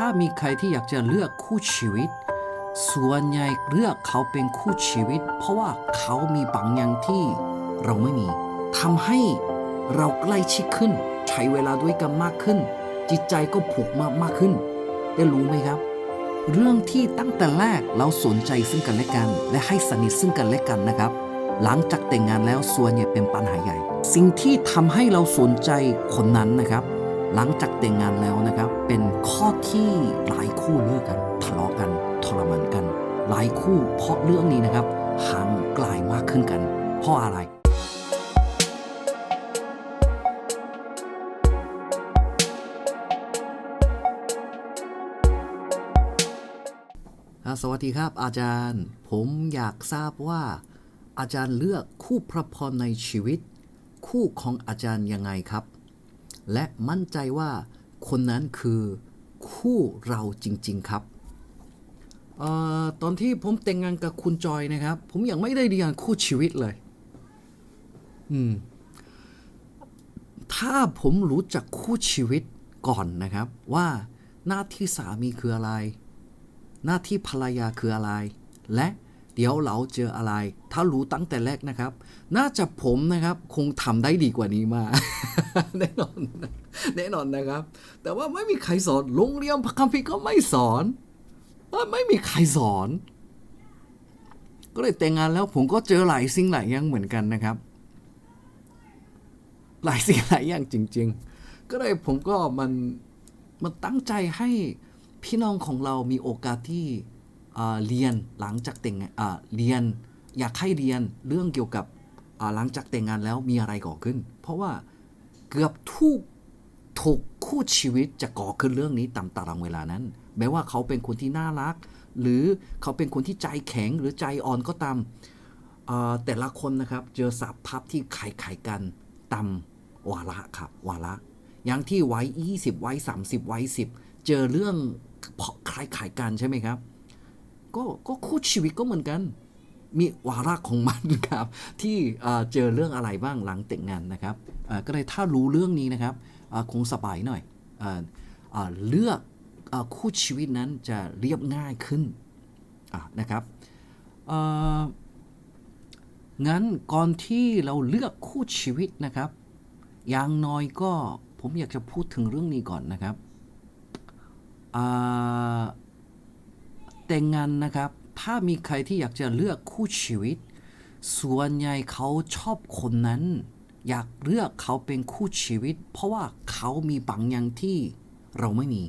ถ้ามีใครที่อยากจะเลือกคู่ชีวิต ส่วนใหญ่เลือกเขาเป็นคู่ชีวิต เพราะว่าเขามีบางอย่างที่เราไม่มีทำให้เราใกล้ชิดขึ้น ใช้เวลาด้วยกันมากขึ้น จิตใจก็ผูกมากมากขึ้น ได้รู้ไหมครับ เรื่องที่ตั้งแต่แรกเราสนใจซึ่งกันและกัน และให้สนิทซึ่งกันและกันนะครับ หลังจากแต่งงานแล้วส่วนใหญ่เป็นปัญหาใหญ่ สิ่งที่ทำให้เราสนใจคนนั้นนะครับ หลังจากแต่งงานแล้วนะครับ เป็นข้อที่หลายคู่เลิกกันทะเลาะกันทรมานกัน หลายคู่เพราะเรื่องนี้นะครับห่างไกลมากขึ้นกัน เพราะอะไรครับสวัสดีครับ อาจารย์ ผมอยากทราบว่า อาจารย์เลือกคู่พระพรในชีวิต คู่ของอาจารย์ยังไงครับ และมั่นใจว่าคนนั้นคือคู่เราจริง ๆ ครับออตอนที่ผมแต่งงานกับคุณจอยนะครับ ผมยังไม่ได้เรียนคู่ชีวิตเลย อืม ถ้าผมรู้จักคู่ชีวิตก่อนนะครับ ว่าหน้าที่สามีคืออะไร หน้าที่ภรรยาคืออะไร และ เดี๋ยวเราเจออะไร ถ้ารู้ตั้งแต่แรกนะครับ น่าจะผมนะครับคงทำได้ดีกว่านี้มากแน่นอนแน่นอนนะครับ แต่ว่าไม่มีใครสอนโรงเรียนพระคัมภีร์ก็ไม่สอนไม่มีใครสอน ก็เลยแต่งงานแล้วผมก็เจอหลายสิ่งหลายอย่างเหมือนกันนะครับ หลายสิ่งหลายอย่างจริง ๆ ก็เลยผมก็มันมันตั้งใจให้พี่น้องของเรามีโอกาสที่ เรียนหลังจากแต่งงานเรียนอยากให้เรียนเรื่องเกี่ยวกับหลังจากแต่งงานแล้วมีอะไรก่อขึ้น เพราะว่าเกือบทุกทุกคู่ชีวิตจะก่อขึ้นเรื่องนี้ตามตารางเวลานั้น แม้ว่าเขาเป็นคนที่น่ารัก หรือเขาเป็นคนที่ใจแข็งหรือใจอ่อนก็ตามเอ่อแต่ละคนนะครับเจอสาภาพที่ขายขายกันตามวาระครับวาระอย่างที่ไว้20ไว้30ไว้10 เจอเรื่องคล้ายขายกันใช่ไหมครับ ก็ก็คู่ชีวิตก็เหมือนกัน มีวาระของมันครับ ที่เจอเรื่องอะไรบ้างหลังแต่งงานนะครับก็เลยถ้ารู้เรื่องนี้นะครับคงสบายหน่อยเออเลือกอคู่ชีวิตนั้นจะเรียบง่ายขึ้นะนะครับงั้นก่อนที่เราเลือกคู่ชีวิตนะครับ อย่างน้อยก็ผมอยากจะพูดถึงเรื่องนี้ก่อนนะครับ แต่งงานนะครับ ถ้ามีใครที่อยากจะเลือกคู่ชีวิต ส่วนใหญ่เขาชอบคนนั้น อยากเลือกเขาเป็นคู่ชีวิต เพราะว่าเขามีบางอย่างที่เราไม่มี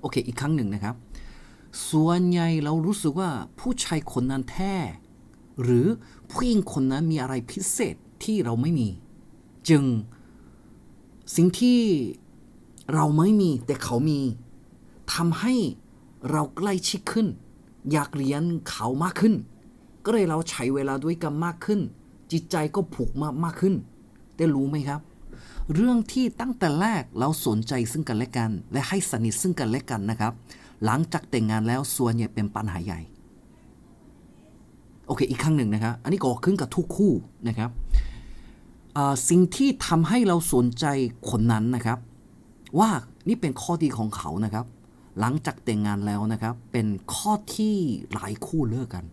โอเค อีกครั้งหนึ่งนะครับ ส่วนใหญ่เรารู้สึกว่าผู้ชายคนนั้นแท้ หรือผู้หญิงคนนั้นมีอะไรพิเศษที่เราไม่มี จึงสิ่งที่เราไม่มีแต่เขามีทำให้ เราใกล้ชิดขึ้น อยากเรียนเขามากขึ้น ก็เลยเราใช้เวลาด้วยกันมากขึ้น จิตใจก็ผูกมากมากขึ้นได้รู้ไหมครับ เรื่องที่ตั้งแต่แรกเราสนใจซึ่งกันและกัน และให้สนิทซึ่งกันและกันนะครับ หลังจากแต่งงานแล้วส่วนใหญ่เป็นปัญหาใหญ่โอเคอีกครั้งหนึ่งนะครับ อันนี้ก็ขึ้นกับทุกคู่นะครับสิ่งที่ทำให้เราสนใจคนนั้นนะครับ ว่านี่เป็นข้อดีของเขานะครับ หลังจากแต่งงานแล้วนะครับ เป็นข้อที่หลายคู่เลิกกัน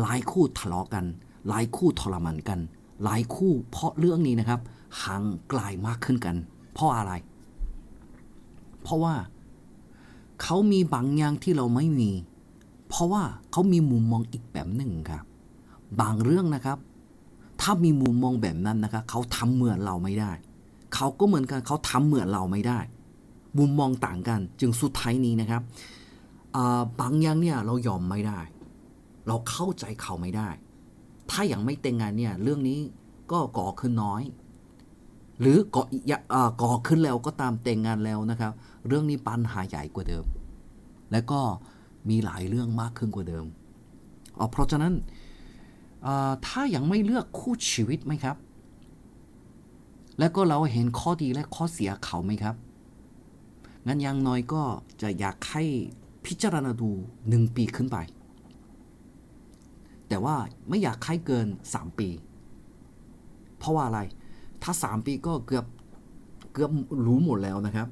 หลายคู่ทะเลาะกัน หลายคู่ทรมานกัน หลายคู่เพราะเรื่องนี้นะครับห่างไกลมากขึ้นกัน เพราะอะไร เพราะว่าเขามีบางอย่างที่เราไม่มี เพราะว่าเขามีมุมมองอีกแบบหนึ่งครับ บางเรื่องนะครับ ถ้ามีมุมมองแบบนั้นนะครับเขาทำเหมือนเราไม่ได้ เขาก็เหมือนกันเขาทำเหมือนเราไม่ได้ มุมมองต่างกัน จึงสุดท้ายนี้นะครับบางอย่างเนี่ยเรายอมไม่ได้ เราเข้าใจเขาไม่ได้ ถ้าอย่างไม่แต่งงานเนี่ยเรื่องนี้ก็ก่อขึ้นน้อย หรือก่ออย่าอ่าก่อขึ้นแล้วก็ตามแต่งงานแล้วนะครับ เรื่องนี้ปัญหาใหญ่กว่าเดิม และก็มีหลายเรื่องมากขึ้นกว่าเดิมเพราะฉะนั้นถ้ายังไม่เลือกคู่ชีวิตไหมครับ แล้วก็เราเห็นข้อดีและข้อเสียเขาไหมครับ งั้นอยังน้อยก็จะอยากให้พิจารณาดูหนึ่งปีขึ้นไป แต่ว่าไม่อยากให้เกิน 3 ปี เพราะว่าอะไร ถ้า 3 ปีก็เกือบเกือบรู้หมดแล้วนะครับ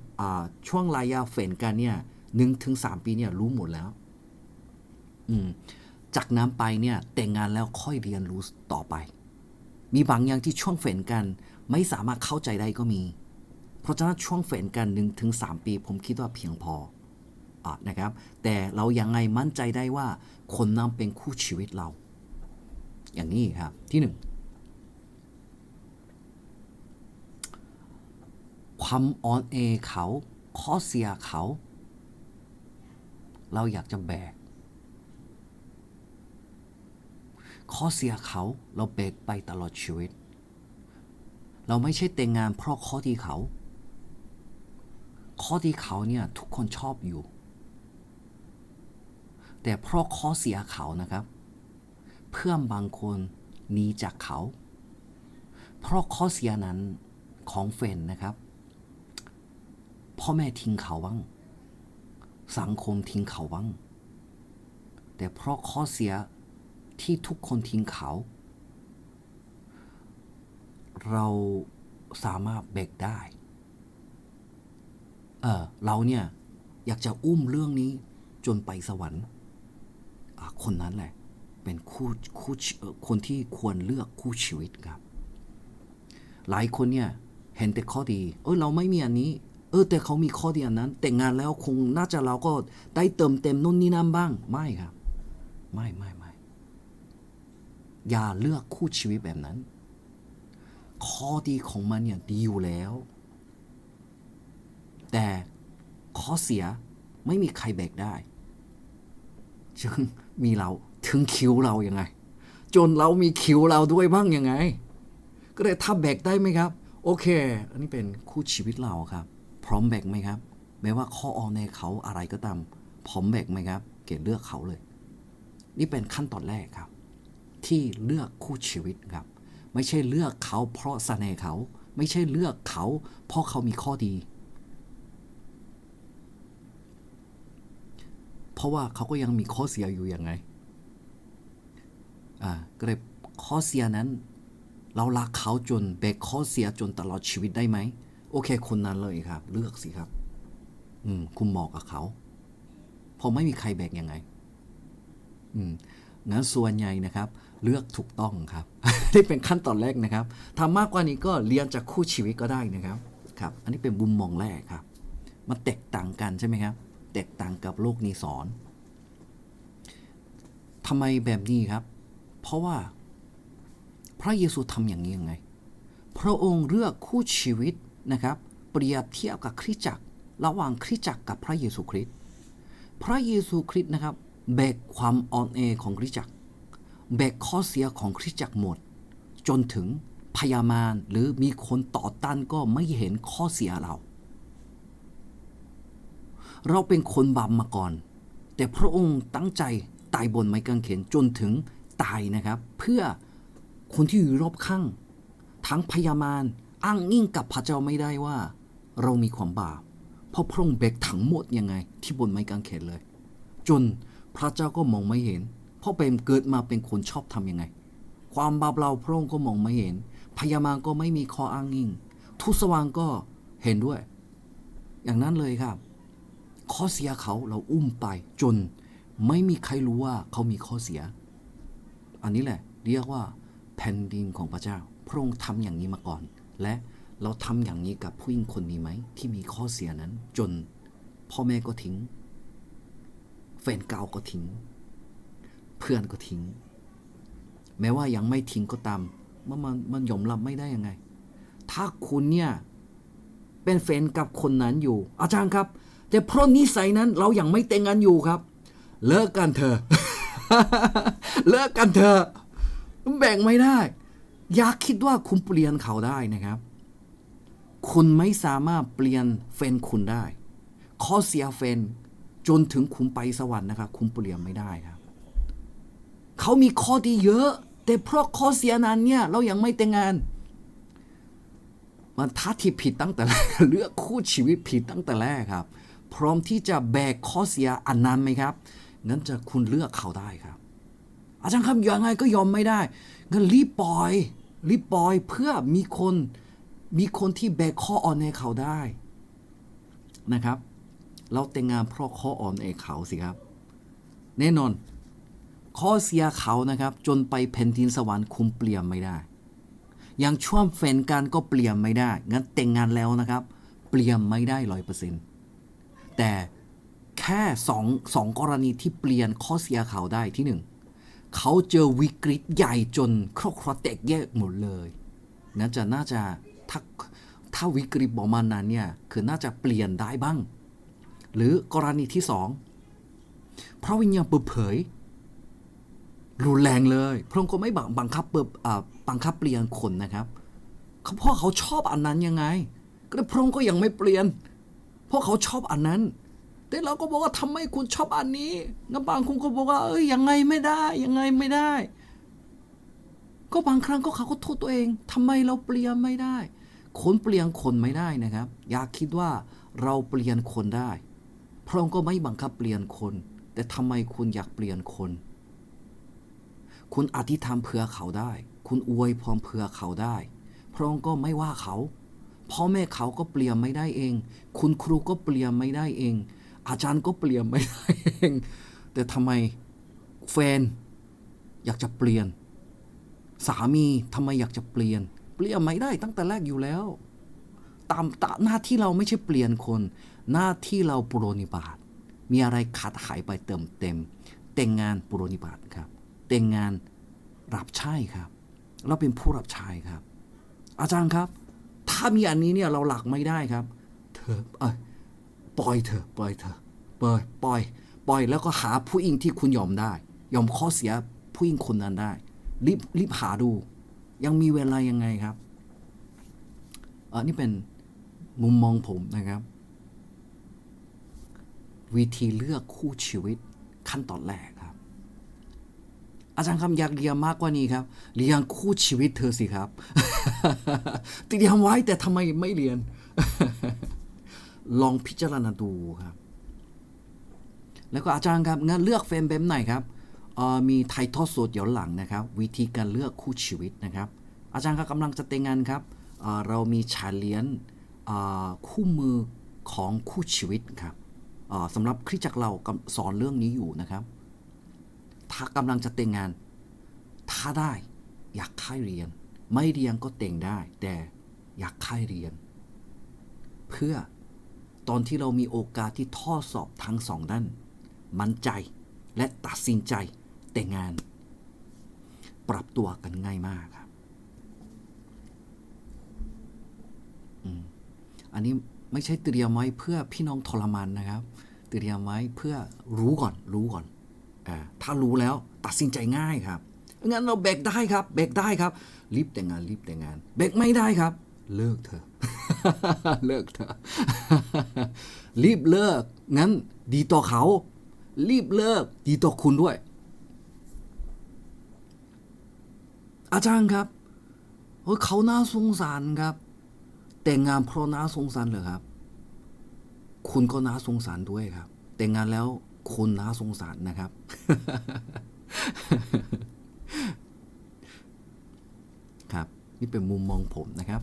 ช่วงระยะเฟนกันเนี่ยหนึ่งถึงสามปีเนี่ยรู้หมดแล้ว อืม จากนั้นไปเนี่ยแต่งงานแล้วค่อยเรียนรู้ต่อไป มีบางอย่างที่ช่วงเฟนกัน ไม่สามารถเข้าใจได้ก็มี เพราะฉะนั้นช่วงเฟนกันหนึ่งถึงสามปี ผมคิดว่าเพียงพออนะครับ แต่เรายังไงมั่นใจได้ว่าคนนั้นเป็นคู่ชีวิตเรา อย่างนี้ครับที่หนึ่งความอ่อนแอเขาข้อเสียเขา เราอยากจะแบกข้อเสียเขาเราแบกไปตลอดชีวิต เราไม่ใช่แต่งงานเพราะข้อที่เขา ข้อที่เขาเนี่ยทุกคนชอบอยู่ แต่เพราะข้อเสียเขานะครับ เพื่อนบางคนหนีจากเขา เพราะข้อเสียนั้นของเฟนนะครับพ่อแม่ทิ้งเขาบ้าง สังคมทิ้งเขาบ้าง แต่เพราะข้อเสียที่ทุกคนทิ้งเขา เราสามารถเบรกได้ เออเราเนี่ยอยากจะอุ้มเรื่องนี้จนไปสวรรค์ คนนั้นแหละ เป็นคู่คู่คนที่ควรเลือกคู่ชีวิตครับ หลายคนเนี่ยเห็นแต่ข้อดี เออเราไม่มีอันนี้ เออ แต่เขามีข้อดีอันนั้น แต่งงานแล้วคงน่าจะเราก็ได้เติมเต็มนู่นนี่นั่นบ้าง ไม่ครับ ไม่ไม่ไม่อย่าเลือกคู่ชีวิตแบบนั้น ข้อดีของมันเนี่ยดีอยู่แล้ว แต่ข้อเสียไม่มีใครแบกได้ จึงมีเราถึงคิวเรายังไง จนเรามีคิวเราด้วยบ้างยังไง ก็เลยถ้าแบกได้ไหมครับ โอเค อันนี้เป็นคู่ชีวิตเราครับ พร้อมแบกไหมครับแม้ว่าข้อออนในเขาอะไรก็ตามพร้อมแบกไหมครับ เกดเลือกเขาเลย นี่เป็นขั้นตอนแรกครับ ที่เลือกคู่ชีวิตครับ ไม่ใช่เลือกเขาเพราะเสน่ห์เขา ไม่ใช่เลือกเขา เพราะเขามีข้อดี เพ ราะว่าเขาก็ยังมีข้อเสียอยู่ยังไง อ่าก็เลยข้อเสียนั้น เรารักเขาจนแบกข้อเสียจนตลอดชีวิตได้ไหม โอเค คนนั้นเลยครับ เลือกสิครับ อืม คุณเหมาะกับเขาเพราะไม่มีใครแบกยังไง อืมงั้นส่วนใหญ่นะครับ เลือกถูกต้องครับนี่เป็นขั้นตอนแรกนะครับทำมากกว่านี้ก็เรียนจากคู่ชีวิตก็ได้นะครับ ครับ อันนี้เป็นมุมมองแรกครับ มันแตกต่างกันใช่ไหมครับ แตกต่างกับโลกนี้สอนทำไมแบบนี้ครับ เพราะว่าพระเยซูทำอย่างนี้ยังไง พระองค์เลือกคู่ชีวิตนะครับ เปรียบเทียบกับคริสตจักร ระหว่างคริสตจักรกับพระเยซูคริสต์พระเยซูคริสต์นะครับแบกความอ่อนแอของคริสตจักรแบกข้อเสียของคริสตจักรหมด จนถึงพยามารหรือมีคนต่อต้านก็ไม่เห็นข้อเสียเรา เราเป็นคนบาปมาก่อน แต่พระองค์ตั้งใจตายบนไม้กางเขนจนถึงตายนะครับ เพื่อคนที่อยู่รอบข้าง ทั้งพยามารอ้างอิงกับพระเจ้าไม่ได้ว่า เรามีความบาปเพราะพระองค์แบกทั้งหมดยังไง ที่บนไม้กางเขนเลย จนพระเจ้าก็มองไม่เห็น เพราะเป็นเกิดมาเป็นคนชอบทำยังไง ความบาปเราพระองค์ก็มองไม่เห็น พยามารก็ไม่มีข้ออ้างอิง ทุสวางก็เห็นด้วย อย่างนั้นเลยครับ ข้อเสียเขาเราอุ้มไปจนไม่มีใครรู้ว่าเขามีข้อเสีย อันนี้แหละ เรียกว่าแผ่นดินของพระเจ้า พระองค์ทำอย่างนี้มาก่อน และเราทำอย่างนี้กับผู้หญิงคนนี้ไหม ที่มีข้อเสียนั้น จนพ่อแม่ก็ทิ้ง แฟนเก่าก็ทิ้ง เพื่อนก็ทิ้ง แม้ว่ายังไม่ทิ้งก็ตามมันมันมันยอมรับไม่ได้ยังไง ถ้าคุณเนี่ยเป็นแฟนกับคนนั้นอยู่ อาจารย์ครับ แต่เพราะนิสัยนั้นเรายัางไม่แต่งงานอยู่ครับ เลิกกันเถอะเลิกกันเถอะแบ่งไม่ได้ อย่าคิดว่าคุณเปลี่ยนเขาได้นะครับ คุณไม่สามารถเปลี่ยนแฟนคุณได้ ข้อเสียแฟนจนถึงคุณไปสวรรค์นะครับคุณเปลี่ยนไม่ได้ครับ เขามีข้อดีเยอะ แต่เพราะข้อเสียนั้นเนี่ย เรายังไม่แต่งงาน มันทัดที่ผิดตั้งแต่แรกเลือกคู่ชีวิตผิดตั้งแต่แรกครับ พร้อมที่จะแบกข้อเสียอันนั้นไหมครับงั้นจะคุณเลือกเขาได้ครับ อาจารย์ครับยังไงก็ยอมไม่ได้งั้นรีบปล่อยรีบปล่อยเพื่อมีคนมีคนที่แบกข้ออ่อนให้เขาได้นะครับ เราแต่งงานเพราะข้ออ่อนให้เขาสิครับ แน่นอน ข้อเสียเขานะครับ จนไปแผ่นดินสวรรค์คุมเปลี่ยนไม่ได้อย่างช่วงแฟนกันก็เปลี่ยนไม่ได้ งั้นแต่งงานแล้วนะครับ เปลี่ยนไม่ได้ร้อยเปอร์เซ็นต์ แต่แค่สองสองกรณีที่เปลี่ยนข้อเสียเขาได้ที่หนึ่งเขาเจอวิกฤตใหญ่จนครอบครัวแตกแยกหมดเลยงั้นจะน่าจะถ้าถ้าวิกฤตประมาณนั้นเนี่ยคือน่าจะเปลี่ยนได้บ้าง หรือกรณีที่สองพระวิญญาณเปิดเผยรุนแรงเลยพระองค์ก็ไม่บังบังคับเปิดบังคับเปลี่ยนคนนะครับเขาเพราเขาชอบอันนั้นยังไง ก็เลยพระองค์ก็ยังไม่เปลี่ยน ราะเขาชอบอันนั้น แต่เราก็บอกว่าทำไมคุณชอบอันนี้งั้นบางคนก็บอกว่า เอ้ยยังไงไม่ได้ ยังไงไม่ได้ ก็บางครั้งก็เขาก็โทษตัวเองทำไมเราเปลี่ยนไม่ได้ คนเปลี่ยนคนไม่ได้นะครับ อยากคิดว่าเราเปลี่ยนคนได้ พระองค์ก็ไม่บังคับเปลี่ยนคน แต่ทำไมคุณอยากเปลี่ยนคน คุณอธิษฐานเผื่อเขาได้ คุณอวยพรเผื่อเขาได้ พระองค์ก็ไม่ว่าเขา พ่อแม่เขาก็เปลี่ยนไม่ได้เอง คุณครูก็เปลี่ยนไม่ได้เอง อาจารย์ก็เปลี่ยนไม่ได้เอง แต่ทำไมแฟนอยากจะเปลี่ยน สามีทำไมอยากจะเปลี่ยน เปลี่ยนไม่ได้ตั้งแต่แรกอยู่แล้ว ตามตาหน้าที่เราไม่ใช่เปลี่ยนคน หน้าที่เราปรนิบาตมีอะไรขาดหายไปเติมเต็ม แต่งงานปรนิบาตครับ แต่งงานรับใช้ครับ เราเป็นผู้รับใช้ครับ อาจารย์ครับ ถ้ามีอันนี้เนี่ยเราหลักไม่ได้ครับ เธอเอยปล่อยเธอปล่อยเธอปล่อยปล่อย ปล่อยแล้วก็หาผู้หญิงที่คุณยอมได้ ยอมข้อเสียผู้หญิงคนนั้นได้ รีบรีบหาดู ยังมีเวลายังไงครับเออนี่เป็นมุมมองผมนะครับ วิธีเลือกคู่ชีวิตขั้นตอนแรกครับ อาจารย์คำอยากเรียนมากกว่านี้ครับเรียนคู่ชีวิตเธอสิครับ เติดยมไว้แต่ทำไมไม่เรียน ลองพิจารณาดูครับ แล้วก็อาจารย์ครับงั้นเลือกแฟนแบบไหนครับมีไททอดสดเดี๋ยวหลังนะครับ วิธีการเลือกคู่ชีวิตนะครับ อาจารย์ครับกำลังจะแต่งงานครับเรามีชาเลียนคู่มือของคู่ชีวิตครับสำหรับคริสจักรเรากำสอนเรื่องนี้อยู่นะครับ ถ้ากำลังจะแต่งงาน ถ้าได้อยากค่ายเรียน ไม่เรียนก็แต่งได้ แต่อยากค่ายเรียน เพื่อตอนที่เรามีโอกาสที่ท่อสอบทั้งสองด้านมั่นใจและตัดสินใจแต่งงาน ปรับตัวกันง่ายมากครับอันนี้ไม่ใช่เตรียมไว้เพื่อพี่น้องทรมานนะครับ เตรียมไว้เพื่อรู้ก่อนรู้ก่อนอถ้ารู้แล้วตัดสินใจง่ายครับ งั้นเราแบกได้ครับแบกได้ครับ รีบแต่งงานรีบแต่งงานแบกไม่ได้ครับ เลิกเถอะเลิกเถอะรีบเลิก งั้นดีต่อเขา รีบเลิก ดีต่อคุณด้วย อาจารย์ครับเฮ้ยเขาน่าสงสารครับ แต่งงานเพราะน่าสงสารเหรอครับ คุณก็น่าสงสารด้วยครับ แต่งงานแล้วคุณน่าสงสารนะครับ นี่เป็นมุมมองผมนะครับ